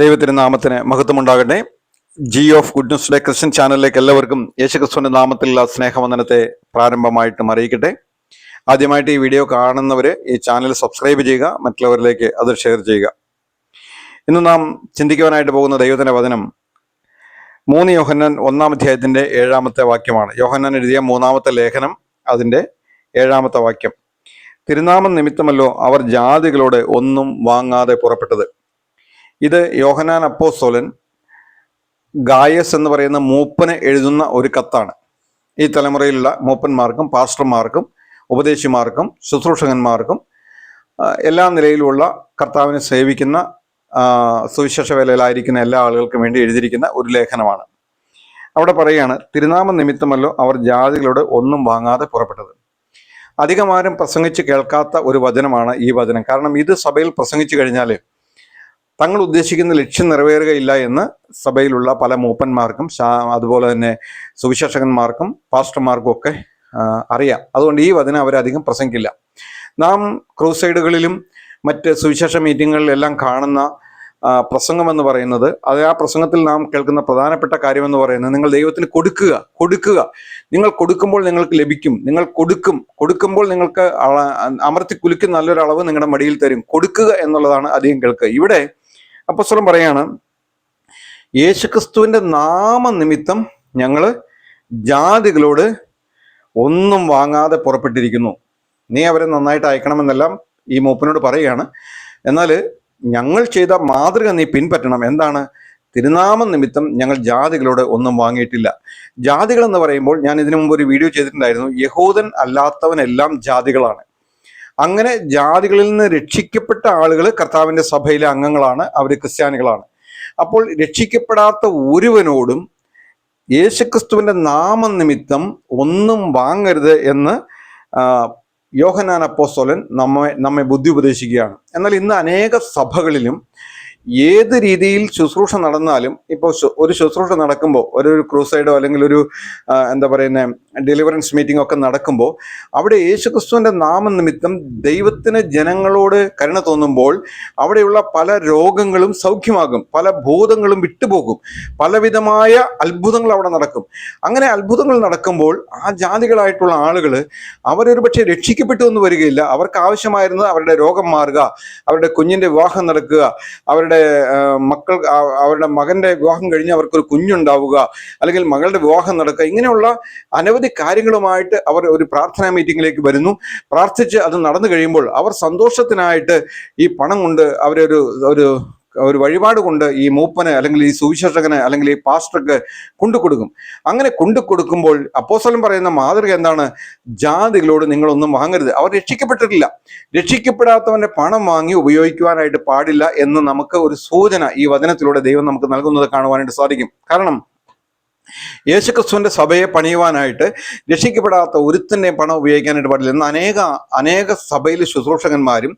ദൈവത്തിന്റെ നാമത്തിന് മഹത്വമുണ്ടാകട്ടെ. G of good news day Christian ചാനലിലേക്ക് എല്ലാവർക്കും യേശുക്രിസ്തുവിന്റെ നാമത്തിലുള്ള സ്നേഹവന്ദനത്തെ പ്രാരംഭമായിട്ടും അറിയിക്കട്ടെ. ആദ്യമായിട്ട് ഈ വീഡിയോ കാണുന്നവർ ഈ ചാനൽ സബ്സ്ക്രൈബ് ചെയ്യുക മറ്റുള്ളവരിലേക്ക് അത് ഷെയർ ചെയ്യുക. ഇന്ന് നാം ചിന്തിക്കുവാനായിട്ട് പോകുന്ന ദൈവത്തിന്റെ വചനം മൂന്ന് യോഹന്നാൻ ഒന്നാം അധ്യായത്തിന്റെ ഏഴാമത്തെ വാക്യമാണ്. യോഹന്നാൻ എഴുതിയ മൂന്നാമത്തെ ലേഖനം അതിന്റെ ഏഴാമത്തെ വാക്യം. തിരുനാമം നിമിത്തമല്ലോ അവർ ജാതികളോട് ഒന്നും വാങ്ങാതെ പുറപ്പെട്ടത്. ഇത് യോഹനാൻ അപ്പോസ്തോലൻ ഗായസ് എന്ന് പറയുന്ന മൂപ്പന് എഴുതുന്ന ഒരു കത്താണ്. ഈ തലമുറയിലുള്ള മൂപ്പന്മാർക്കും പാസ്റ്റർമാർക്കും ഉപദേശിമാർക്കും ശുശ്രൂഷകന്മാർക്കും എല്ലാ നിലയിലുള്ള കർത്താവിനെ സേവിക്കുന്ന സുവിശേഷ വേലയിലായിരിക്കുന്ന എല്ലാ ആളുകൾക്കും വേണ്ടി എഴുതിയിരിക്കുന്ന ഒരു ലേഖനമാണ്. അവിടെ പറയുകയാണ് തിരുനാമ നിമിത്തമല്ലോ അവർ ജാതികളോട് ഒന്നും വാങ്ങാതെ പുറപ്പെട്ടത്. അധികമാരും പ്രസംഗിച്ച് കേൾക്കാത്ത ഒരു വചനമാണ് ഈ വചനം. കാരണം ഇത് സഭയിൽ പ്രസംഗിച്ചു കഴിഞ്ഞാൽ തങ്ങൾ ഉദ്ദേശിക്കുന്ന ലക്ഷ്യം നിറവേറുകയില്ല എന്ന് സഭയിലുള്ള പല മൂപ്പന്മാർക്കും അതുപോലെ തന്നെ സുവിശേഷകന്മാർക്കും പാസ്റ്റർമാർക്കും ഒക്കെ അറിയാം. അതുകൊണ്ട് ഈ വചനം അവരധികം പ്രസംഗിക്കില്ല. നാം ക്രൂസൈഡുകളിലും മറ്റ് സുവിശേഷ മീറ്റിങ്ങുകളിലെല്ലാം കാണുന്ന പ്രസംഗം എന്ന് പറയുന്നത് അത് ആ പ്രസംഗത്തിൽ നാം കേൾക്കുന്ന പ്രധാനപ്പെട്ട കാര്യമെന്ന് പറയുന്നത് നിങ്ങൾ ദൈവത്തിന് കൊടുക്കുക കൊടുക്കുക. നിങ്ങൾ കൊടുക്കുമ്പോൾ നിങ്ങൾക്ക് ലഭിക്കും. നിങ്ങൾ കൊടുക്കും. കൊടുക്കുമ്പോൾ നിങ്ങൾക്ക് അമർത്തി കുലുക്കുന്ന നല്ലൊരു അളവ് നിങ്ങളുടെ മടിയിൽ തരും. കൊടുക്കുക എന്നുള്ളതാണ് അധികം കേൾക്കുക. ഇവിടെ അപ്പസ്വലം പറയാണ് യേശുക്രിസ്തുവിന്റെ നാമനിമിത്തം ഞങ്ങൾ ജാതികളോട് ഒന്നും വാങ്ങാതെ പുറപ്പെട്ടിരിക്കുന്നു. നീ അവരെ നന്നായിട്ട് അയക്കണമെന്നെല്ലാം ഈ മൂപ്പനോട് പറയുകയാണ്. എന്നാൽ ഞങ്ങൾ ചെയ്ത മാതൃക നീ പിൻപറ്റണം. എന്താണ്? തിരുനാമം നിമിത്തം ഞങ്ങൾ ജാതികളോട് ഒന്നും വാങ്ങിയിട്ടില്ല. ജാതികൾ എന്ന് പറയുമ്പോൾ ഞാൻ ഇതിനു മുമ്പ് ഒരു വീഡിയോ ചെയ്തിട്ടുണ്ടായിരുന്നു. യഹൂദൻ അല്ലാത്തവനെല്ലാം ജാതികളാണ്. അങ്ങനെ ജാതികളിൽ നിന്ന് രക്ഷിക്കപ്പെട്ട ആളുകൾ കർത്താവിന്റെ സഭയിലെ അംഗങ്ങളാണ് അവർ ക്രിസ്ത്യാനികളാണ്. അപ്പോൾ രക്ഷിക്കപ്പെടാത്ത ഒരുവനോടും യേശുക്രിസ്തുവിന്റെ നാമനിമിത്തം ഒന്നും വാങ്ങരുത് എന്ന് യോഹനാൻ അപ്പോസ്തോലൻ നമ്മെ നമ്മെ ബുദ്ധി ഉപദേശിക്കുകയാണ്. എന്നാൽ ഇന്ന് അനേക സഭകളിലും ഏത് രീതിയിൽ ശുശ്രൂഷ നടന്നാലും ഇപ്പോൾ ഒരു ശുശ്രൂഷ നടക്കുമ്പോൾ ഒരു ക്രൂസൈഡോ അല്ലെങ്കിൽ ഒരു എന്താ പറയുന്ന ഡെലിവറൻസ് മീറ്റിംഗ് ഒക്കെ നടക്കുമ്പോൾ അവിടെ യേശുക്രിസ്തുവിന്റെ നാമനിമിത്തം ദൈവത്തിന് ജനങ്ങളോട് കരുണ തോന്നുമ്പോൾ അവിടെയുള്ള പല രോഗങ്ങളും സൗഖ്യമാകും പല ഭൂതങ്ങളും വിട്ടുപോകും പലവിധമായ അത്ഭുതങ്ങൾ അവിടെ നടക്കും. അങ്ങനെ അത്ഭുതങ്ങൾ നടക്കുമ്പോൾ ആ ജാതികളായിട്ടുള്ള ആളുകൾ അവരൊരു പക്ഷേ രക്ഷിക്കപ്പെട്ടു എന്ന് വരികയില്ല. അവർക്ക് ആവശ്യമായിരുന്നത് അവരുടെ രോഗം മാറുക അവരുടെ കുഞ്ഞിന്റെ വിവാഹം നടക്കുക അവരുടെ മക്കൾ അവരുടെ മകന്റെ വിവാഹം കഴിഞ്ഞ് അവർക്കൊരു കുഞ്ഞുണ്ടാവുക അല്ലെങ്കിൽ മകളുടെ വിവാഹം നടക്കുക ഇങ്ങനെയുള്ള അനവധി കാര്യങ്ങളുമായിട്ട് അവർ ഒരു പ്രാർത്ഥനാ മീറ്റിങ്ങിലേക്ക് വരുന്നു. പ്രാർത്ഥിച്ച് അത് നടന്നു കഴിയുമ്പോൾ അവർ സന്തോഷത്തിനായിട്ട് ഈ പണം കൊണ്ട് അവരൊരു ഒരു ഒരു വഴിപാട് കൊണ്ട് ഈ മൂപ്പന് അല്ലെങ്കിൽ ഈ സുവിശേഷകന് അല്ലെങ്കിൽ ഈ പാസ്റ്റർക്ക് കൊണ്ടു കൊടുക്കും. അങ്ങനെ കൊണ്ടു കൊടുക്കുമ്പോൾ അപ്പോസ്തലൻ പറയുന്ന മാതൃക എന്താണ്? ജാതികളോട് നിങ്ങളൊന്നും വാങ്ങരുത്. അവർ രക്ഷിക്കപ്പെട്ടിട്ടില്ല. രക്ഷിക്കപ്പെടാത്തവന്റെ പണം വാങ്ങി ഉപയോഗിക്കുവാനായിട്ട് പാടില്ല എന്ന് നമുക്ക് ഒരു സൂചന ഈ വചനത്തിലൂടെ ദൈവം നമുക്ക് നൽകുന്നത് കാണുവാനായിട്ട് സാധിക്കും. കാരണം യേശുക്രിസ്തുവിന്റെ സഭയെ പണിയുവാനായിട്ട് രക്ഷിക്കപ്പെടാത്ത ഒരുത്തിന്റെയും പണം ഉപയോഗിക്കാനായിട്ട് പാടില്ല. എന്ന് അനേക അനേക സഭയിൽ ശുശ്രൂഷകന്മാരും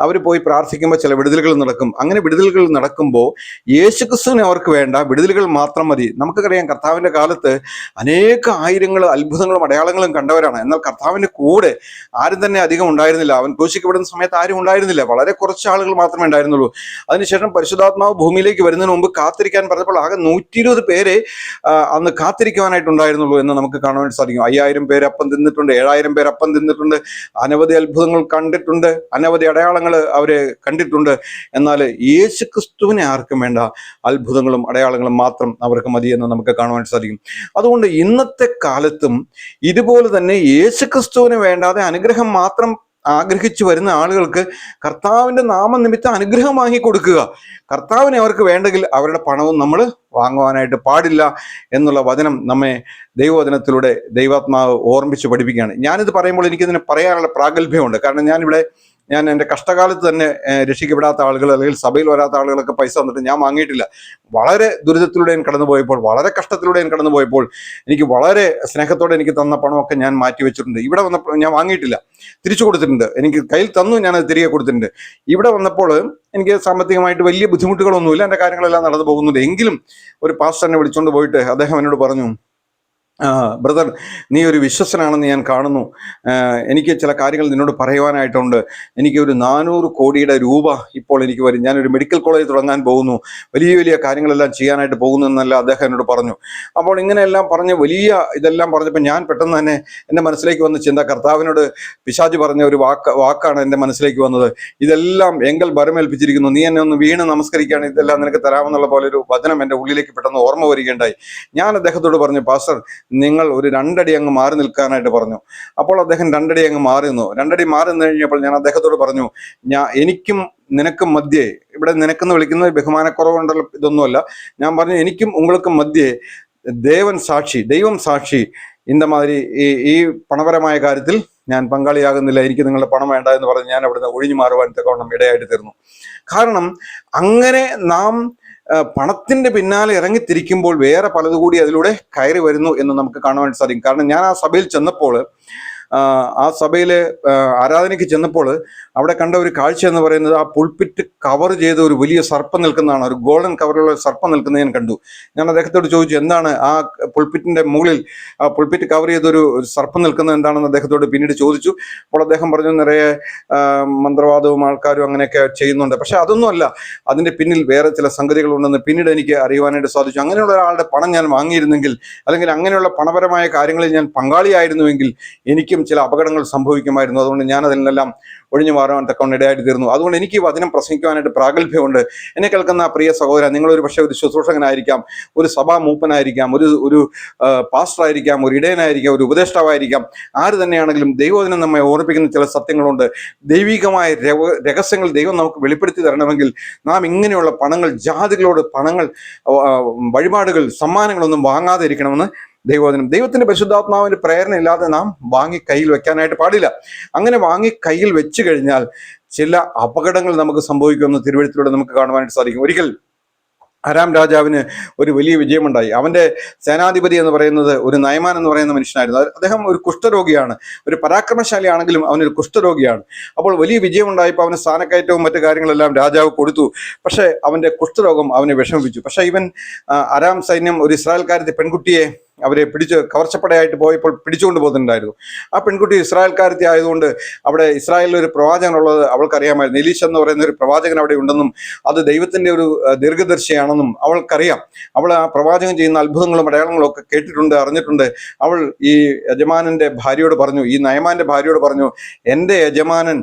അവർ പോയി പ്രാർത്ഥിക്കുമ്പോൾ ചില വിടുതലുകൾ നടക്കും. അങ്ങനെ വിടുതലുകൾ നടക്കുമ്പോൾ യേശുക്രിസ്തുവിന് അവർക്ക് വേണ്ട വിടുതലുകൾ മാത്രം മതി. നമുക്കറിയാം കർത്താവിന്റെ കാലത്ത് അനേക ആയിരങ്ങൾ അത്ഭുതങ്ങളും അടയാളങ്ങളും കണ്ടവരാണ്. എന്നാൽ കർത്താവിന്റെ കൂടെ ആരും തന്നെ അധികം ഉണ്ടായിരുന്നില്ല. അവൻ ക്രൂശിക്കപ്പെടുന്ന സമയത്ത് ആരും ഉണ്ടായിരുന്നില്ല. വളരെ കുറച്ച് ആളുകൾ മാത്രമേ ഉണ്ടായിരുന്നുള്ളൂ. അതിനുശേഷം പരിശുദ്ധാത്മാവ് ഭൂമിയിലേക്ക് വരുന്നതിന് മുമ്പ് കാത്തിരിക്കാൻ പറഞ്ഞപ്പോൾ ആകെ നൂറ്റി ഇരുപത് പേരെ അന്ന് കാത്തിരിക്കുവാനായിട്ടുണ്ടായിരുന്നുള്ളൂ എന്ന് നമുക്ക് കാണാൻ സാധിക്കും. അയ്യായിരം പേര് അപ്പം തിന്നിട്ടുണ്ട് ഏഴായിരം പേര് അപ്പം തിന്നിട്ടുണ്ട് അനവധി അത്ഭുതങ്ങൾ കണ്ടിട്ടുണ്ട് അനവധി അടയാളങ്ങൾ അവർ കണ്ടിട്ടുണ്ട്. എന്നാൽ യേശു ക്രിസ്തുവിനെ ആർക്കും വേണ്ട അത്ഭുതങ്ങളും അടയാളങ്ങളും മാത്രം അവർക്ക് മതി എന്ന് നമുക്ക് കാണുവാൻ സാധിക്കും. അതുകൊണ്ട് ഇന്നത്തെ കാലത്തും ഇതുപോലെ തന്നെ യേശു ക്രിസ്തുവിന് വേണ്ടാതെ അനുഗ്രഹം മാത്രം ആഗ്രഹിച്ചു വരുന്ന ആളുകൾക്ക് കർത്താവിന്റെ നാമനിമിത്തം അനുഗ്രഹം വാങ്ങി കൊടുക്കുക. കർത്താവിനെ അവർക്ക് വേണ്ടെങ്കിൽ അവരുടെ പണവും നമ്മൾ വാങ്ങുവാനായിട്ട് പാടില്ല എന്നുള്ള വചനം നമ്മെ ദൈവവചനത്തിലൂടെ ദൈവാത്മാവ് ഓർമ്മിച്ച് പഠിപ്പിക്കുകയാണ്. ഞാനിത് പറയുമ്പോൾ എനിക്കിതിന് പറയാനുള്ള പ്രാഗൽഭ്യമുണ്ട്. കാരണം ഞാനിവിടെ ഞാൻ എന്റെ കഷ്ടകാലത്ത് തന്നെ രക്ഷിക്കപ്പെടാത്ത ആളുകൾ അല്ലെങ്കിൽ സഭയിൽ വരാത്ത ആളുകളൊക്കെ പൈസ വന്നിട്ട് ഞാൻ വാങ്ങിയിട്ടില്ല. വളരെ ദുരിതത്തിലൂടെ ഞാൻ കടന്നു പോയപ്പോൾ വളരെ കഷ്ടത്തിലൂടെ ഞാൻ കടന്നു പോയപ്പോൾ എനിക്ക് വളരെ സ്നേഹത്തോടെ എനിക്ക് തന്ന പണമൊക്കെ ഞാൻ മാറ്റി വെച്ചിട്ടുണ്ട്. ഇവിടെ വന്നപ്പോൾ ഞാൻ വാങ്ങിയിട്ടില്ല. തിരിച്ചു കൊടുത്തിട്ടുണ്ട്. എനിക്ക് കയ്യിൽ തന്നു ഞാൻ അത് തിരികെ കൊടുത്തിട്ടുണ്ട്. ഇവിടെ വന്നപ്പോൾ എനിക്ക് സാമ്പത്തികമായിട്ട് വലിയ ബുദ്ധിമുട്ടുകളൊന്നുമില്ല. എന്റെ കാര്യങ്ങളെല്ലാം നടന്നു പോകുന്നുണ്ട്. എങ്കിലും ഒരു പാസ്റ്ററിനെ വിളിച്ചുകൊണ്ട് പോയിട്ട് അദ്ദേഹം എന്നോട് പറഞ്ഞു ബ്രദർ നീ ഒരു വിശ്വസനാണെന്ന് ഞാൻ കാണുന്നു. എനിക്ക് ചില കാര്യങ്ങൾ നിന്നോട് പറയുവാനായിട്ടുണ്ട്. എനിക്ക് ഒരു നാനൂറ് കോടിയുടെ രൂപ ഇപ്പോൾ എനിക്ക് വരും. ഞാനൊരു മെഡിക്കൽ കോളേജ് തുടങ്ങാൻ പോകുന്നു. വലിയ വലിയ കാര്യങ്ങളെല്ലാം ചെയ്യാനായിട്ട് പോകുന്നു എന്നല്ല അദ്ദേഹം എന്നോട് പറഞ്ഞു. അപ്പോൾ ഇങ്ങനെയെല്ലാം പറഞ്ഞ് വലിയ ഇതെല്ലാം പറഞ്ഞപ്പോൾ ഞാൻ പെട്ടെന്ന് തന്നെ എന്റെ മനസ്സിലേക്ക് വന്ന ചിന്ത കർത്താവിനോട് പിശാജ് പറഞ്ഞ ഒരു വാക്ക് വാക്കാണ് എന്റെ മനസ്സിലേക്ക് വന്നത്. ഇതെല്ലാം എങ്കൽ ഭരമേൽപ്പിച്ചിരിക്കുന്നു. നീ എന്നെ ഒന്ന് വീണ് നമസ്കരിക്കുകയാണ്. ഇതെല്ലാം നിനക്ക് തരാമെന്നുള്ള പോലെ ഒരു വചനം എന്റെ ഉള്ളിലേക്ക് പെട്ടെന്ന് ഓർമ്മ വരികയുണ്ടായി. ഞാൻ അദ്ദേഹത്തോട് പറഞ്ഞു പാസ്റ്റർ നിങ്ങൾ ഒരു രണ്ടടി അങ്ങ് മാറി നിൽക്കാനായിട്ട് പറഞ്ഞു. അപ്പോൾ അദ്ദേഹം രണ്ടടി അങ്ങ് മാറി നിന്നു. രണ്ടടി മാറി നിന്ന് കഴിഞ്ഞപ്പോൾ ഞാൻ അദ്ദേഹത്തോട് പറഞ്ഞു ഞാൻ എനിക്കും നിനക്കും മധ്യേ ഇവിടെ നിനക്കെന്ന് വിളിക്കുന്നത് ബഹുമാനക്കുറവുണ്ടല്ലോ ഇതൊന്നുമല്ല. ഞാൻ പറഞ്ഞു എനിക്കും ഉങ്ങൾക്കും മധ്യേ ദേവൻ സാക്ഷി ദൈവം സാക്ഷി ഇന്ന മാതിരി ഈ ഈ പണപരമായ കാര്യത്തിൽ ഞാൻ പങ്കാളിയാകുന്നില്ല എനിക്ക് നിങ്ങളുടെ പണം വേണ്ട എന്ന് പറഞ്ഞ് ഞാൻ അവിടുന്ന് ഒഴിഞ്ഞു മാറുവാൻ തക്കവണ്ണം ഇടയായിട്ട് തീർന്നു. കാരണം അങ്ങനെ നാം പണത്തിന്റെ പിന്നാലെ ഇറങ്ങിത്തിരിക്കുമ്പോൾ വേറെ പലതുകൂടി അതിലൂടെ കയറി വരുന്നു എന്ന് നമുക്ക് കാണുവാൻ സാധിക്കും. കാരണം ഞാൻ ആ സഭയിൽ ചെന്നപ്പോൾ ആ, സഭയിലെ ആരാധനയ്ക്ക് ചെന്നപ്പോൾ അവിടെ കണ്ട ഒരു കാഴ്ച എന്ന് പറയുന്നത് ആ പുൾപിറ്റ് കവർ ചെയ്ത ഒരു വലിയ സർപ്പം നിൽക്കുന്നതാണ്. ഒരു ഗോൾഡൻ കവറുള്ള ഒരു സർപ്പം നിൽക്കുന്നത് ഞാൻ കണ്ടു. ഞാൻ അദ്ദേഹത്തോട് ചോദിച്ചു എന്താണ് ആ പുൾപിറ്റിന്റെ മുകളിൽ ആ പുൾപിറ്റ് കവർ ചെയ്ത ഒരു ഒരു സർപ്പം നിൽക്കുന്നത് എന്താണെന്ന് അദ്ദേഹത്തോട് പിന്നീട് ചോദിച്ചു. അപ്പോൾ അദ്ദേഹം പറഞ്ഞു നിറയെ മന്ത്രവാദവും ആൾക്കാരും അങ്ങനെയൊക്കെ ചെയ്യുന്നുണ്ട്. പക്ഷെ അതൊന്നുമല്ല അതിന്റെ പിന്നിൽ വേറെ ചില സംഗതികൾ ഉണ്ടെന്ന് പിന്നീട് എനിക്ക് അറിയുവാനായിട്ട് സാധിച്ചു. അങ്ങനെയുള്ള ഒരാളുടെ പണം ഞാൻ വാങ്ങിയിരുന്നെങ്കിൽ അല്ലെങ്കിൽ അങ്ങനെയുള്ള പണപരമായ കാര്യങ്ങളിൽ ഞാൻ പങ്കാളിയായിരുന്നുവെങ്കിൽ എനിക്കും ചില അപകടങ്ങൾ സംഭവിക്കുമായിരുന്നു. അതുകൊണ്ട് ഞാൻ അതിനെല്ലാം ഒഴിഞ്ഞു മാറാൻ തക്കവണ്ണം ഇടയായിട്ട് തീർന്നു. അതുകൊണ്ട് എനിക്ക് ഈ വചനം പ്രസംഗിക്കുവാനായിട്ട് പ്രാഗൽഭ്യമുണ്ട്. എന്നെ കേൾക്കുന്ന പ്രിയ സഹോദരൻ നിങ്ങളൊരു പക്ഷേ ഒരു ശുശ്രൂഷകനായിരിക്കാം ഒരു സഭാ മൂപ്പനായിരിക്കാം ഒരു ഒരു പാസ്റ്റർ ആയിരിക്കാം ഒരു ഇടയനായിരിക്കാം ഒരു ഉപദേഷ്ടാവായിരിക്കാം. ആര് തന്നെയാണെങ്കിലും ദൈവവചനം നമ്മെ ഓർമ്മിപ്പിക്കുന്ന ചില സത്യങ്ങളുണ്ട്. ദൈവികമായ രഹസ്യങ്ങൾ ദൈവം നമുക്ക് വെളിപ്പെടുത്തി തരണമെങ്കിൽ നാം ഇങ്ങനെയുള്ള പണങ്ങൾ ജാതികളോട് പണങ്ങൾ വഴിപാടുകൾ സമ്മാനങ്ങളൊന്നും വാങ്ങാതെ ഇരിക്കണമെന്ന് ദൈവവചനം. ദൈവത്തിന്റെ പരിശുദ്ധാത്മാവിന്റെ പ്രേരണ ഇല്ലാതെ നാം വാങ്ങി കയ്യിൽ വെക്കാനായിട്ട് പാടില്ല. അങ്ങനെ വാങ്ങി കയ്യിൽ വെച്ച് കഴിഞ്ഞാൽ ചില അപകടങ്ങൾ നമുക്ക് സംഭവിക്കുമെന്ന് തിരുവഴുത്തിലൂടെ നമുക്ക് കാണുവാനായിട്ട് സാധിക്കും. ഒരിക്കൽ അരാം രാജാവിന് ഒരു വലിയ വിജയമുണ്ടായി. അവന്റെ സേനാധിപതി എന്ന് പറയുന്നത് ഒരു നയമാൻ എന്ന് പറയുന്ന മനുഷ്യനായിരുന്നു. അദ്ദേഹം ഒരു കുഷ്ഠരോഗിയാണ്. ഒരു പരാക്രമശാലിയാണെങ്കിലും അവനൊരു കുഷ്ഠരോഗിയാണ്. അപ്പോൾ വലിയ വിജയമുണ്ടായപ്പോൾ അവന് സ്ഥാനക്കയറ്റവും മറ്റു കാര്യങ്ങളെല്ലാം രാജാവ് കൊടുത്തു. പക്ഷേ അവന്റെ കുഷ്ഠരോഗം അവനെ വിഷമിപ്പിച്ചു. പക്ഷേ ഇവൻ ആരാം സൈന്യം ഒരു ഇസ്രായേൽക്കാരത്തെ പെൺകുട്ടിയെ അവരെ പിടിച്ച് കവർച്ചപ്പടയായിട്ട് പോയപ്പോൾ പിടിച്ചുകൊണ്ട് പോകുന്നുണ്ടായിരുന്നു ആ പെൺകുട്ടി ഇസ്രായേൽക്കാരത്തി ആയതുകൊണ്ട് അവിടെ ഇസ്രായേലിൽ ഒരു പ്രവാചകനുള്ളത് അവൾക്കറിയാമായിരുന്നു. നിലീഷ് എന്ന് പറയുന്ന ഒരു പ്രവാചകൻ അവിടെ ഉണ്ടെന്നും അത് ദൈവത്തിന്റെ ഒരു ദീർഘദർശിയാണെന്നും അവൾക്കറിയാം. അവൾ ആ പ്രവാചകൻ ചെയ്യുന്ന അത്ഭുതങ്ങളും അടയാളങ്ങളും ഒക്കെ കേട്ടിട്ടുണ്ട് അറിഞ്ഞിട്ടുണ്ട്. അവൾ ഈ യജമാനന്റെ ഭാര്യയോട് പറഞ്ഞു ഈ നയമാന്റെ ഭാര്യയോട് പറഞ്ഞു എന്റെ യജമാനൻ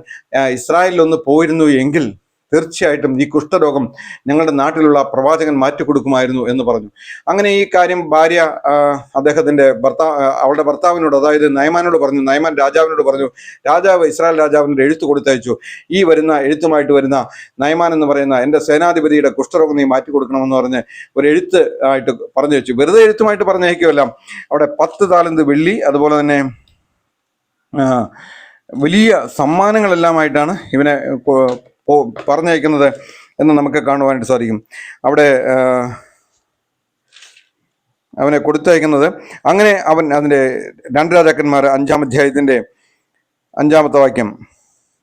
ഒന്ന് പോയിരുന്നു എങ്കിൽ തീർച്ചയായിട്ടും ഈ കുഷ്ഠരോഗം ഞങ്ങളുടെ നാട്ടിലുള്ള പ്രവാചകൻ മാറ്റിക്കൊടുക്കുമായിരുന്നു എന്ന് പറഞ്ഞു. അങ്ങനെ ഈ കാര്യം ഭാര്യ അദ്ദേഹത്തിന്റെ ഭർത്താവ് അവളുടെ ഭർത്താവിനോട് അതായത് നയമാനോട് പറഞ്ഞു നയമാൻ രാജാവിനോട് പറഞ്ഞു രാജാവ് ഇസ്രായേൽ രാജാവിനോട് എഴുത്ത് കൊടുത്തയച്ചു. ഈ വരുന്ന എഴുത്തുമായിട്ട് വരുന്ന നയമാൻ എന്ന് പറയുന്ന എന്റെ സേനാധിപതിയുടെ കുഷ്ഠരോഗം നീ മാറ്റി കൊടുക്കണമെന്ന് പറഞ്ഞ് ഒരു എഴുത്ത് ആയിട്ട് പറഞ്ഞു വെച്ചു. വെറുതെ എഴുത്തുമായിട്ട് പറഞ്ഞേക്കുമല്ല അവിടെ പത്ത് താലന്ത് വെള്ളി അതുപോലെ തന്നെ വലിയ സമ്മാനങ്ങളെല്ലാമായിട്ടാണ് ഇവനെ പോ- പറഞ്ഞയക്കുന്നത് എന്ന് നമുക്ക് കാണുവാനായിട്ട് സാധിക്കും. അവിടെ അവനെ കൊടുത്തയക്കുന്നത്. അങ്ങനെ അവൻ അതിന്റെ രണ്ട് രാജാക്കന്മാർ അഞ്ചാം അധ്യായത്തിന്റെ അഞ്ചാമത്തെ വാക്യം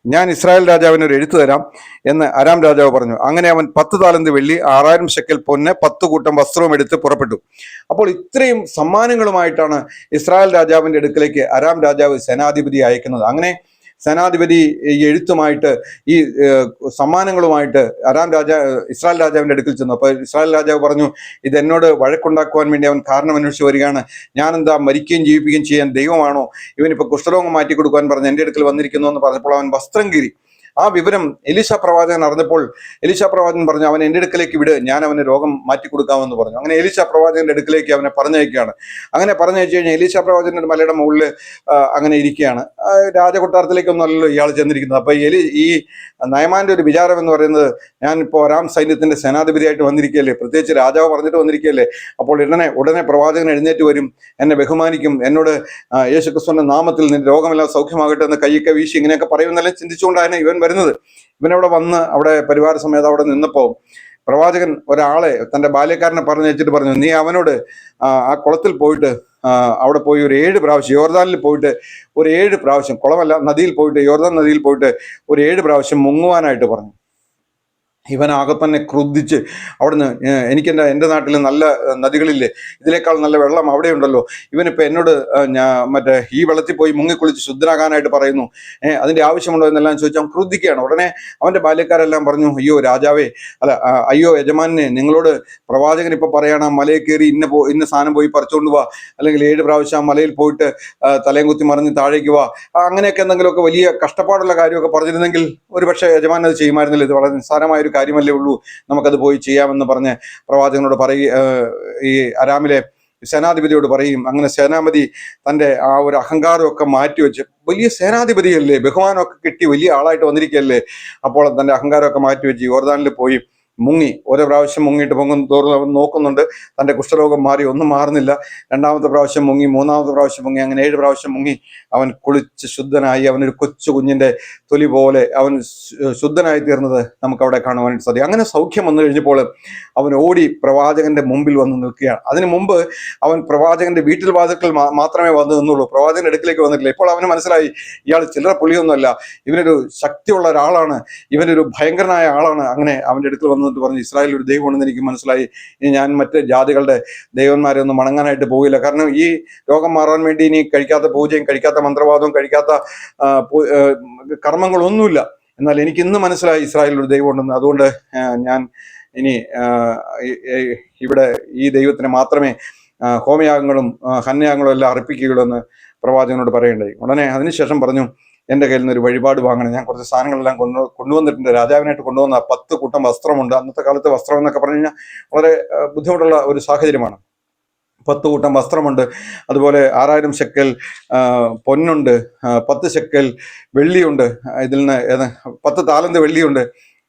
ഞാൻ ഇസ്രായേൽ രാജാവിന് ഒരു എഴുത്തു തരാം എന്ന് അരാം രാജാവ് പറഞ്ഞു. അങ്ങനെ അവൻ പത്ത് താലന്ത് വെള്ളി ആറായിരം ശക്കൽ പൊന്ന് പത്ത് കൂട്ടം വസ്ത്രവും എടുത്ത് പുറപ്പെട്ടു. അപ്പോൾ ഇത്രയും സമ്മാനങ്ങളുമായിട്ടാണ് ഇസ്രായേൽ രാജാവിന്റെ അടുക്കലേക്ക് അരാം രാജാവ് സേനാധിപതി അയക്കുന്നത്. അങ്ങനെ സേനാധിപതി ഈ എഴുത്തുമായിട്ട് ഈ സമ്മാനങ്ങളുമായിട്ട് അരാം രാജാ ഇസ്രായേൽ രാജാവിന്റെ അടുക്കൽ ചെന്നു. അപ്പോൾ ഇസ്രായേൽ രാജാവ് പറഞ്ഞു ഇത് എന്നോട് വഴക്കുണ്ടാക്കുവാൻ വേണ്ടി അവൻ കാരണം അന്വേഷിച്ച് വരികയാണ്. ഞാൻ എന്താ മരിക്കുകയും ജീവിപ്പിക്കുകയും ചെയ്യാൻ ദൈവമാണോ? ഇവനിപ്പോൾ കുഷ്ഠരോഗം മാറ്റി കൊടുക്കുവാൻ പറഞ്ഞ് എന്റെ അടുക്കൽ വന്നിരിക്കുന്നു എന്ന് പറഞ്ഞപ്പോൾ അവൻ വസ്ത്രം കീറി. ആ വിവരം എലിശ പ്രവാചകൻ അറിഞ്ഞപ്പോൾ എലിശ പ്രവാചകൻ പറഞ്ഞു അവൻ എന്റെ അടുക്കലേക്ക് വിട് ഞാൻ അവന് രോഗം മാറ്റി കൊടുക്കാമെന്ന് പറഞ്ഞു. അങ്ങനെ എലിശ പ്രവാചകന്റെ അടുക്കലേക്ക് അവനെ പറഞ്ഞയക്കുകയാണ്. അങ്ങനെ പറഞ്ഞയച്ചു കഴിഞ്ഞാൽ പ്രവാചകൻ പ്രവാചകന്റെ മലയുടെ മുകളിൽ അങ്ങനെ ഇരിക്കുകയാണ്. രാജകൊട്ടാരത്തിലേക്കൊന്നും അല്ലല്ലോ ഇയാൾ ചെന്നിരിക്കുന്നത്. അപ്പൊ എലി ഈ നയമാന്റെ ഒരു വിചാരം എന്ന് പറയുന്നത് ഞാൻ ഇപ്പോൾ രാം സൈന്യത്തിന്റെ സേനാധിപതിയായിട്ട് വന്നിരിക്കുകയല്ലേ പ്രത്യേകിച്ച് രാജാവ് പറഞ്ഞിട്ട് വന്നിരിക്കുകയല്ലേ അപ്പോൾ ഉടനെ ഉടനെ പ്രവാചകൻ എഴുന്നേറ്റ് വരും എന്നെ ബഹുമാനിക്കും എന്നോട് യേശുക്രിസ്തുവിന്റെ യേശു ക്രിസ്തുവിന്റെ നാമത്തിൽ നിന്റെ രോഗമെല്ലാം സൗഖ്യമാകട്ടെ എന്ന് കൈയൊക്കെ വീശി ഇങ്ങനെയൊക്കെ പറയുമെന്നെല്ലാം ചിന്തിച്ചുകൊണ്ടാണ് ഇവൻ വരുന്നത്. ഇവനവിടെ വന്ന് അവിടെ പരിവാര സമേതം അവിടെ നിന്നപ്പോൾ പ്രവാചകൻ ഒരാളെ തന്റെ ബാല്യക്കാരനെ പറഞ്ഞു വെച്ചിട്ട് പറഞ്ഞു നീ അവനോട് ആ കുളത്തിൽ പോയിട്ട് അവിടെ പോയി ഒരു ഏഴ് പ്രാവശ്യം യോർദാനിൽ പോയിട്ട് ഒരു ഏഴ് പ്രാവശ്യം കുളമല്ല നദിയിൽ പോയിട്ട് യോർദാൻ നദിയിൽ പോയിട്ട് ഒരു ഏഴ് പ്രാവശ്യം മുങ്ങുവാനായിട്ട് പറഞ്ഞു. ഇവനാകെ തന്നെ ക്രുദ്ധിച്ച് അവിടുന്ന് ഏഹ്, എനിക്കെന്റെ എന്റെ നാട്ടിൽ നല്ല നദികളില്ലേ ഇതിനേക്കാൾ നല്ല വെള്ളം അവിടെ ഉണ്ടല്ലോ ഇവനിപ്പോൾ എന്നോട് ഞാൻ മറ്റേ ഈ വെള്ളത്തിൽ പോയി മുങ്ങിക്കുളിച്ച് ശുദ്ധനാകാനായിട്ട് പറയുന്നു. അതിന്റെ ആവശ്യമുണ്ടോ എന്നെല്ലാം ചോദിച്ചാൽ ക്രുദ്ധിക്കുകയാണ്. ഉടനെ അവന്റെ ബാല്യക്കാരെല്ലാം പറഞ്ഞു അയ്യോ രാജാവേ അല്ല അയ്യോ യജമാനെ നിങ്ങളോട് പ്രവാചകൻ ഇപ്പോൾ പറയണം മലയിൽ കയറി ഇന്ന പോ ഇന്ന സാധനം പോയി പറിച്ചുകൊണ്ട് വാ. അല്ലെങ്കിൽ ഏഴ് പ്രാവശ്യം ആ മലയിൽ പോയിട്ട് തലയും കുത്തി മറിഞ്ഞ് താഴേക്ക് വാ. അങ്ങനെയൊക്കെ എന്തെങ്കിലുമൊക്കെ വലിയ കഷ്ടപ്പാടുള്ള കാര്യമൊക്കെ പറഞ്ഞിരുന്നെങ്കിൽ ഒരു പക്ഷേ യജമാനത് ചെയ്യുമായിരുന്നില്ല. ഇത് വളരെ നിസ്സാരമായ ഒരു കാര്യമല്ലേ ഉള്ളൂ. നമുക്കത് പോയി ചെയ്യാമെന്ന് പറഞ്ഞ് പ്രവാചകനോട് പറയുക ഈ അരാമിലെ സേനാധിപതിയോട് പറയും. അങ്ങനെ സേനാപതി തന്റെ ആ ഒരു അഹങ്കാരമൊക്കെ മാറ്റിവെച്ച് വലിയ സേനാധിപതിയല്ലേ ബഹുമാനമൊക്കെ കിട്ടി വലിയ ആളായിട്ട് വന്നിരിക്കുകയല്ലേ? അപ്പോൾ തന്റെ അഹങ്കാരമൊക്കെ മാറ്റിവെച്ച് യോർദാനിൽ പോയി മുങ്ങി. ഓരോ പ്രാവശ്യം മുങ്ങിയിട്ട് പൊങ്ങും തോറും അവൻ നോക്കുന്നുണ്ട്. തന്റെ കുഷ്ഠരോഗം മാറി ഒന്നും മാറുന്നില്ല. രണ്ടാമത്തെ പ്രാവശ്യം മുങ്ങി മൂന്നാമത്തെ പ്രാവശ്യം മുങ്ങി അങ്ങനെ ഏഴ് പ്രാവശ്യം മുങ്ങി അവൻ കുളിച്ച് ശുദ്ധനായി. അവനൊരു കൊച്ചു കുഞ്ഞിന്റെ തൊലി പോലെ അവൻ ശുദ്ധനായി തീർന്നത് നമുക്കവിടെ കാണുവാനായിട്ട് സാധിക്കും. അങ്ങനെ സൗഖ്യം വന്നു കഴിഞ്ഞപ്പോൾ അവൻ ഓടി പ്രവാചകന്റെ മുമ്പിൽ വന്ന് നിൽക്കുകയാണ്. അതിനു മുമ്പ് അവൻ പ്രവാചകന്റെ വീട്ടിൽ വാതിൽക്കൽ മാത്രമേ വന്നു നിന്നുള്ളൂ. പ്രവാചകന്റെ അടുക്കിലേക്ക് വന്നിട്ടില്ല. ഇപ്പോൾ അവന് മനസ്സിലായി ഇയാൾ ചില്ലറ പുള്ളിയൊന്നുമല്ല ഇവനൊരു ശക്തിയുള്ള ഒരാളാണ്. ഇവനൊരു ഭയങ്കരനായ ആളാണ്. അങ്ങനെ അവന്റെ അടുക്കൽ വന്നിട്ട് പറഞ്ഞു ഇസ്രായേൽ ഒരു ദൈവമാണെന്ന് എനിക്ക് മനസ്സിലായി. ഞാൻ മറ്റ് ജാതികളുടെ ദൈവന്മാരെ ഒന്നും മണങ്ങാനായിട്ട് പോവില്ല കാരണം ഈ രോഗം മാറാൻ വേണ്ടി ഇനി കഴിക്കാത്ത പൂജയും കഴിക്കാത്ത മന്ത്രവാദവും കഴിക്കാത്ത കർമ്മങ്ങളൊന്നുമില്ല. എന്നാൽ എനിക്ക് ഇന്ന് മനസ്സിലായി ഇസ്രായേലിൽ ഒരു ദൈവമുണ്ടെന്ന്. അതുകൊണ്ട് ഞാൻ ഇനി ഇവിടെ ഈ ദൈവത്തിന് മാത്രമേ ഹോമയാഗങ്ങളും ഹന്യാഗങ്ങളും എല്ലാം അർപ്പിക്കുകയുള്ളൂ എന്ന് പ്രവാചകനോട് പറയേണ്ടായി ഉടനെ അതിനുശേഷം പറഞ്ഞു എന്റെ കയ്യിൽ നിന്ന് ഒരു വഴിപാട് വാങ്ങണം. ഞാൻ കുറച്ച് സാധനങ്ങളെല്ലാം കൊണ്ടു കൊണ്ടുവന്നിട്ടുണ്ട്. രാജാവിനായിട്ട് കൊണ്ടുവന്ന പത്ത് കൂട്ടം വസ്ത്രമുണ്ട്. അന്നത്തെ കാലത്ത് വസ്ത്രം എന്നൊക്കെ പറഞ്ഞു കഴിഞ്ഞാൽ വളരെ ബുദ്ധിമുട്ടുള്ള ഒരു സാഹചര്യമാണ്. പത്ത് കൂട്ടം വസ്ത്രമുണ്ട്. അതുപോലെ ആറായിരം ശെക്കൽ പൊന്നുണ്ട്. പത്ത് ശെക്കൽ വെള്ളിയുണ്ട്. ഇതിൽ നിന്ന് പത്ത് താലന്ത് വെള്ളിയുണ്ട്.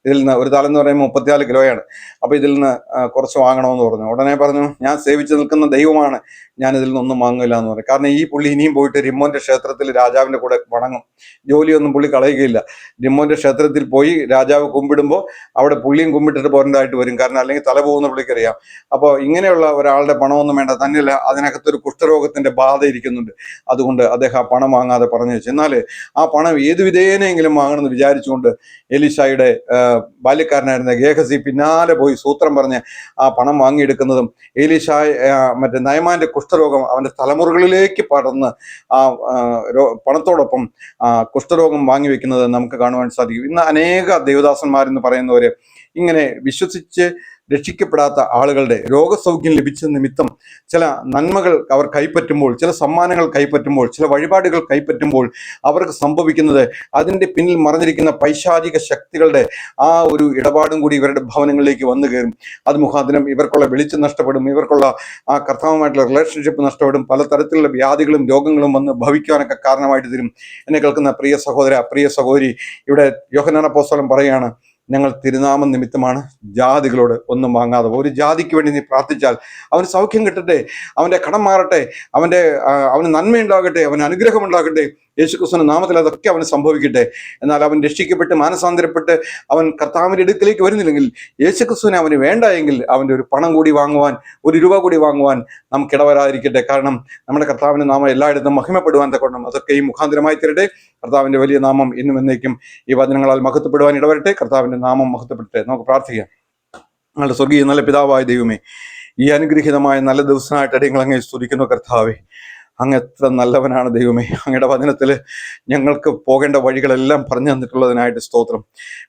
ഇതിൽ നിന്ന് ഒരു താലന്ത് പറയുമ്പോൾ മുപ്പത്തിനാല് കിലോയാണ്. അപ്പോൾ ഇതിൽ നിന്ന് കുറച്ച് വാങ്ങണമെന്ന് പറഞ്ഞു. ഉടനെ പറഞ്ഞു ഞാൻ സേവിച്ച് നിൽക്കുന്ന ദൈവമാണ്. ഞാൻ നിന്നൊന്നും വാങ്ങില്ല എന്ന് പറയും കാരണം ഈ പുള്ളി ഇനിയും പോയിട്ട് രിമ്മോന്റെ ക്ഷേത്രത്തിൽ രാജാവിന്റെ കൂടെ വണങ്ങും. ജോലിയൊന്നും പുള്ളി കളയുകയില്ല. രിമ്മോന്റെ ക്ഷേത്രത്തിൽ പോയി രാജാവ് കുമ്പിടുമ്പോൾ അവിടെ പുള്ളിയും കുമ്പിട്ടിട്ട് പോരേണ്ടതായിട്ട് വരും. കാരണം അല്ലെങ്കിൽ തല പോകുന്ന പുള്ളിക്കറിയാം. അപ്പോൾ ഇങ്ങനെയുള്ള ഒരാളുടെ പണമൊന്നും വേണ്ട. തന്നെയല്ല അതിനകത്തൊരു കുഷ്ഠരോഗത്തിന്റെ ബാധ ഇരിക്കുന്നുണ്ട്. അതുകൊണ്ട് അദ്ദേഹം ആ പണം വാങ്ങാതെ പറഞ്ഞു വെച്ചു. എന്നാൽ ആ പണം ഏത് വിധേയനെങ്കിലും വാങ്ങണമെന്ന് വിചാരിച്ചുകൊണ്ട് എലിഷായുടെ ബാല്യക്കാരനായിരുന്ന ഗേഹസി പിന്നാലെ പോയി സൂത്രം പറഞ്ഞ് ആ പണം വാങ്ങിയെടുക്കുന്നതും എലിഷായ മറ്റേ നയമാന്റെ കുഷ്ഠരോഗം അവന്റെ തലമുറകളിലേക്ക് പടർന്ന് ആ പണത്തോടൊപ്പം കുഷ്ഠരോഗം വാങ്ങിവെക്കുന്നത് നമുക്ക് കാണുവാൻ സാധിക്കും. ഇന്ന് അനേക ദേവദാസന്മാരെന്ന് പറയുന്നവര് ഇങ്ങനെ വിശ്വസിച്ച് രക്ഷിക്കപ്പെടാത്ത ആളുകളുടെ രോഗസൗഖ്യം ലഭിച്ച നിമിത്തം ചില നന്മകൾ അവർ കൈപ്പറ്റുമ്പോൾ ചില സമ്മാനങ്ങൾ കൈപ്പറ്റുമ്പോൾ ചില വഴിപാടുകൾ കൈപ്പറ്റുമ്പോൾ അവർക്ക് സംഭവിക്കുന്നത് അതിന്റെ പിന്നിൽ മറഞ്ഞിരിക്കുന്ന പൈശാചിക ശക്തികളുടെ ആ ഒരു ഇടപാടും കൂടി ഇവരുടെ ഭവനങ്ങളിലേക്ക് വന്നു കയറും. അത് മുഖാന്തരം ഇവർക്കുള്ള വെളിച്ചം നഷ്ടപ്പെടും ഇവർക്കുള്ള ആ കർത്താവുമായിട്ടുള്ള റിലേഷൻഷിപ്പ് നഷ്ടപ്പെടും പലതരത്തിലുള്ള വ്യാധികളും രോഗങ്ങളും വന്ന് ഭവിക്കുവാനൊക്കെ കാരണമായിട്ട് തരും. എന്നെ കേൾക്കുന്ന പ്രിയ സഹോദര പ്രിയ സഹോദരി ഇവിടെ യോഹനാന പോസ്തോലം പറയുകയാണ് ഞങ്ങൾ തിരുനാമം നിമിത്തമാണ് ജാതികളോട് ഒന്നും വാങ്ങാതെ ഒരു ജാതിക്ക് വേണ്ടി നീ പ്രാർത്ഥിച്ചാൽ അവന് സൗഖ്യം കിട്ടട്ടെ അവന്റെ കടം മാറട്ടെ അവന്റെ അവന് നന്മയുണ്ടാകട്ടെ അവന് അനുഗ്രഹം ഉണ്ടാകട്ടെ യേശുക്രിസ്തുവിന്റെ നാമത്തിൽ അതൊക്കെ അവന് സംഭവിക്കട്ടെ. എന്നാൽ അവൻ രക്ഷിക്കപ്പെട്ട് മാനസാന്തരപ്പെട്ട് അവൻ കർത്താവിന്റെ അടുക്കലേക്ക് വരുന്നില്ലെങ്കിൽ യേശുക്രിസ്തുവിനെ അവന് വേണ്ട എങ്കിൽ അവന്റെ ഒരു പണം കൂടി വാങ്ങുവാൻ ഒരു രൂപ കൂടി വാങ്ങുവാൻ നമുക്ക് ഇടവരാതിരിക്കട്ടെ കാരണം നമ്മുടെ കർത്താവിന്റെ നാമം എല്ലായിടത്തും മഹിമപ്പെടുവാൻ തക്കണം അതൊക്കെ ഈ മുഖാന്തരമായി തരട്ടെ. കർത്താവിന്റെ വലിയ നാമം ഇന്നും എന്നേക്കും ഈ വചനങ്ങളാൽ മഹത്വപ്പെടുവാൻ ഇടവരട്ടെ. കർത്താവിന്റെ നാമം മഹത്വപ്പെടട്ടെ. നമുക്ക് പ്രാർത്ഥിക്കാം. ഞങ്ങളുടെ സ്വർഗീയ നല്ല പിതാവായ ദൈവമേ ഈ അനുഗ്രഹീതമായ നല്ല ദിവസമായിട്ട് അടിയങ്ങൾ അങ്ങേ സ്തുതിക്കുന്നു കർത്താവേ. അങ്ങ് എത്ര നല്ലവനാണ് ദൈവമേ. അങ്ങയുടെ വചനത്തിൽ ഞങ്ങൾക്ക് പോകേണ്ട വഴികളെല്ലാം പറഞ്ഞു തന്നിട്ടുള്ളതിനായിട്ട് സ്തോത്രം.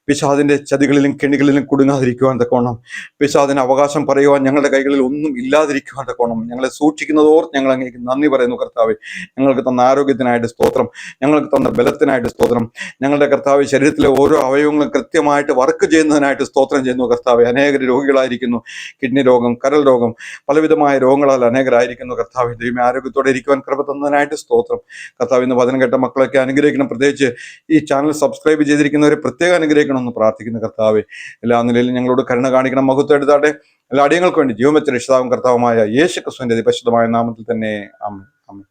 പിശാദിന്റെ ചതികളിലും കെണികളിലും കുടുങ്ങാതിരിക്കുവാൻ തക്കോണം പിശാദിന് അവകാശം പറയുവാൻ ഞങ്ങളുടെ കൈകളിൽ ഒന്നും ഇല്ലാതിരിക്കുവാൻ തക്കോണം ഞങ്ങളെ സൂക്ഷിക്കുന്നതോർ ഞങ്ങൾ അങ്ങേക്ക് നന്ദി പറയുന്നു കർത്താവ്. ഞങ്ങൾക്ക് തന്ന ആരോഗ്യത്തിനായിട്ട് സ്തോത്രം. ഞങ്ങൾക്ക് തന്ന ബലത്തിനായിട്ട് സ്തോത്രം. ഞങ്ങളുടെ കർത്താവ് ശരീരത്തിലെ ഓരോ അവയവങ്ങളും കൃത്യമായിട്ട് വർക്ക് ചെയ്യുന്നതിനായിട്ട് സ്തോത്രം ചെയ്യുന്നു കർത്താവ്. അനേകർ രോഗികളായിരിക്കുന്നു. കിഡ്നി രോഗം കരൽ രോഗം പലവിധമായ രോഗങ്ങളാൽ അനേകരായിരിക്കുന്നു കർത്താവ്. ദൈവം ആരോഗ്യത്തോടെ ഇരിക്കുവാൻ കൃപ തന്നതിനായിട്ട് സ്തോത്രം. കർത്താവ് ഇന്ന് വചനം കേട്ട മക്കളൊക്കെ അനുഗ്രഹിക്കണം. പ്രത്യേകിച്ച് ഈ ചാനൽ സബ്സ്ക്രൈബ് ചെയ്തിരിക്കുന്നവരെ പ്രത്യേകം അനുഗ്രഹിക്കണമെന്ന് പ്രാർത്ഥിക്കുന്നു കർത്താവ്. എല്ലാ നിലയിലും ഞങ്ങളോട് കരുണ കാണിക്കണം. മഹത്വം എടുത്താട്ടെ എല്ലാ അടിയങ്ങൾക്ക് വേണ്ടി ജീവമെച്ച രക്ഷിതാവും കർത്താവുമായ യേശു ക്രിസ്തുവിന്റെ നാമത്തിൽ തന്നെ. അമ്മ അമ്മ